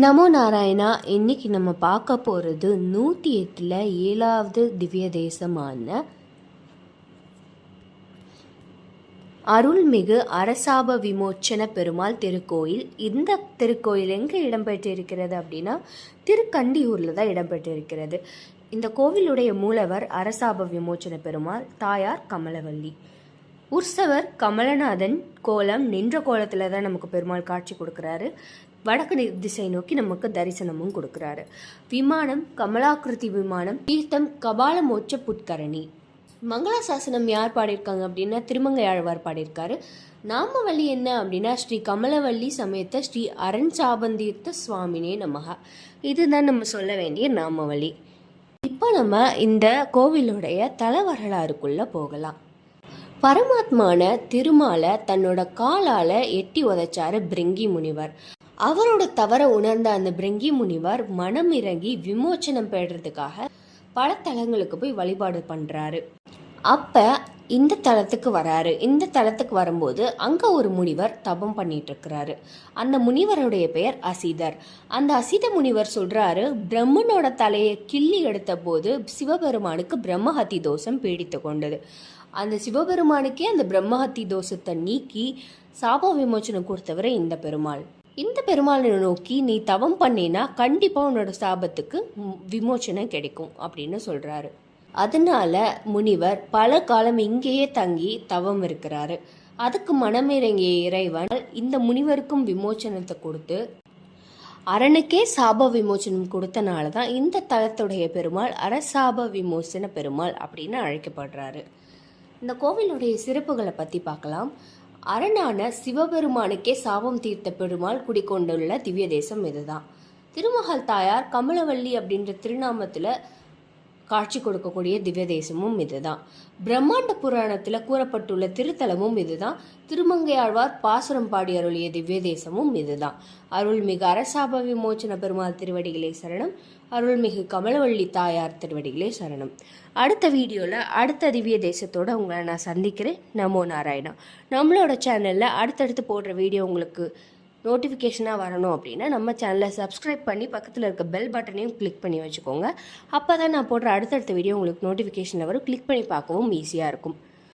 நமோ நாராயணா இன்னைக்கு நம்ம பார்க்க போகிறது நூற்றி எட்டில் ஏழாவது திவ்ய தேசமான அருள்மிகு அரசாப விமோச்சன பெருமாள் திருக்கோயில். இந்த திருக்கோயில் எங்கே இடம்பெற்றிருக்கிறது அப்படின்னா திருக்கண்டியூரில் தான் இடம்பெற்றிருக்கிறது. இந்த கோவிலுடைய மூலவர் அரசாப விமோச்சன பெருமாள் தாயார் கமலவல்லி. உற்சவர் கமலநாதன் கோலம் நின்ற கோலத்தில் தான் நமக்கு பெருமாள் காட்சி கொடுக்குறாரு. வடக்கு திசை நோக்கி நமக்கு தரிசனமும் கொடுக்குறாரு. விமானம் கமலாக்கிருதி விமானம் தீர்த்தம் கபால மோட்ச புட்கரணி மங்களாசாசனம் யார் பாடியிருக்காங்க அப்படின்னா திருமங்கையாழ்வார் பாடியிருக்காரு. நாமவள்ளி என்ன அப்படின்னா ஸ்ரீ கமலவள்ளி சமயத்தை ஸ்ரீ அரண் சாபந்தீர்த்த சுவாமினே நமக. இதுதான் நம்ம சொல்ல வேண்டிய நாமவள்ளி இப்போ நம்ம இந்த கோவிலுடைய தல வரலாறுக்குள்ள போகலாம். பரமாத்மான திருமாலை தன்னோட காலால எட்டி உதைச்சாரு பிரிங்கி முனிவர். அவரோட தவற உணர்ந்த அந்த பிரிங்கி முனிவர் மனம் இறங்கி விமோச்சனம் பெறறதுக்காக பல தலங்களுக்கு போய் வழிபாடு பண்றாரு. அப்ப இந்த தலத்துக்கு வராரு. இந்த தலத்துக்கு வரும்போது அங்க ஒரு முனிவர் தபம் பண்ணிட்டு இருக்கிறாரு அந்த முனிவருடைய பெயர் அசிதர். அந்த அசித முனிவர் சொல்றாரு பிரம்மனோட தலையை கிள்ளி எடுத்த போது சிவபெருமானுக்கு பிரம்மஹத்தி தோஷம் பீடித்து கொண்டது. அந்த சிவபெருமானுக்கே அந்த பிரம்மஹத்தி தோஷத்தை நீக்கி சாப விமோச்சனம் கொடுத்தவர் இந்த பெருமாள். இந்த பெருமாளை நோக்கி நீ தவம் பண்ணினா கண்டிப்பாக உன்னோட சாபத்துக்கு ம், விமோச்சனம் கிடைக்கும் அப்படின்னு சொல்கிறாரு அதனால முனிவர் பல காலம் இங்கேயே தங்கி தவம் இருக்கிறாரு. அதுக்கு மனமிறங்கிய இறைவன் இந்த முனிவருக்கும் விமோச்சனத்தை கொடுத்து அரணுக்கே சாப விமோச்சனம் கொடுத்தனால தான் இந்த தலத்துடைய பெருமாள் அரசாப விமோசன பெருமாள் அப்படின்னு அழைக்கப்படுறாரு. இந்த கோவிலுடைய சிறப்புகளை பற்றி பார்க்கலாம். அரணான சிவபெருமானுக்கே சாபம் தீர்த்த பெருமாள் குடிக்கொண்டுள்ள திவ்ய தேசம் இதுதான். திருமகள் தாயார் கமலவள்ளி அப்படின்ற திருநாமத்தில் காட்சி கொடுக்கக்கூடிய திவ்ய தேசமும் இதுதான். பிரம்மாண்ட புராணத்தில் கூறப்பட்டுள்ள திருத்தலமும் இதுதான். திருமங்கையாழ்வார் பாசுரம் பாடி அருளிய திவ்ய தேசமும் இதுதான். அருள்மிகு அரசாப விமோச்சன பெருமாள் திருவடிகளே சரணம். அருள்மிகு கமலவள்ளி தாயார் திருவடிகளே சரணம். அடுத்த வீடியோவில் அடுத்த திவ்ய தேசத்தோட உங்களை நான் சந்திக்கிறேன். நமோ நாராயணா. நம்மளோட சேனலில் அடுத்தடுத்து போடுற வீடியோ உங்களுக்கு நோட்டிஃபிகேஷனாக வரணும் அப்படின்னா நம்ம சேனலை சப்ஸ்கிரைப் பண்ணி பக்கத்தில் இருக்க பெல் பட்டனையும் கிளிக் பண்ணி வச்சுக்கோங்க. அப்போ தான் நான் போடுற அடுத்தடுத்த வீடியோ உங்களுக்கு நோட்டிஃபிகேஷனில் வரும். கிளிக் பண்ணி பார்க்கவும் ஈஸியாக இருக்கும்.